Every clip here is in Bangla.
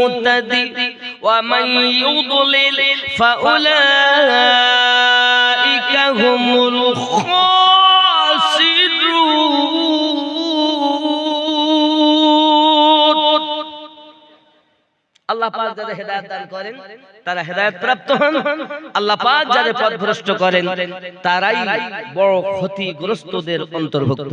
المهتدي ومن يضلل فأولئك هم الخاسرون আল্লাহ পাক যাদের হেদায়েত দান করেন তারা হেদায়েত প্রাপ্ত হন আল্লাহ পাক যাদের পথভ্রষ্ট করেন তারাই বড় ক্ষতিগ্রস্তদের অন্তর্ভুক্ত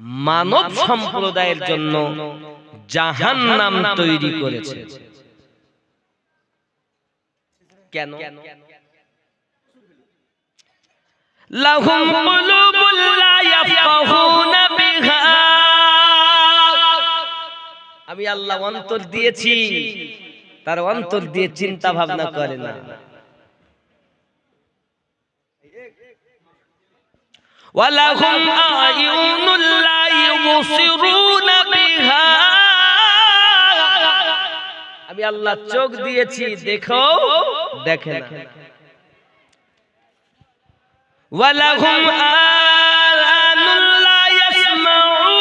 মানব সম্প্রদায়ের জন্য জাহান্নাম তৈরি করেছে। কেন? লাহুম কুলুবুল লা বিহা। আমি আল্লাহ অন্তর দিয়েছি তার অন্তর দিয়ে চিন্তা ভাবনা করে না। ওয়ালাহুম আয়ুনুল আমি আল্লাহ চোখ দিয়েছি দেখো দেখে না। ওয়ালাহুম আযানুল লা ইয়াসমাউনা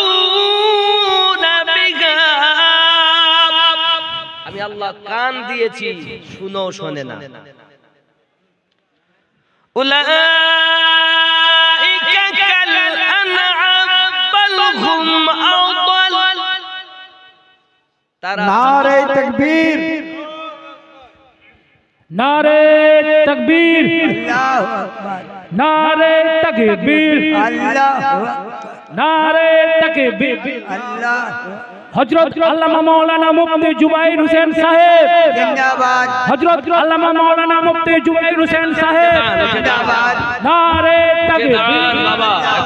বিহা আমি আল্লাহ কান দিয়েছি শুনো শোনে না। নারে তকবীর। নারে তকবীর। আল্লাহু আকবার নারে তকবীর। আল্লাহু নারে তকবীর। আল্লাহু হযরত আল্লামা মাওলানা মুফতি জুবাইর হোসেন সাহেব। জিন্দাবাদ। হযরত আল্লামা মাওলানা মুফতি জুবাইর হোসেন সাহেব। জিন্দাবাদ। নারে তকবীর। বাবা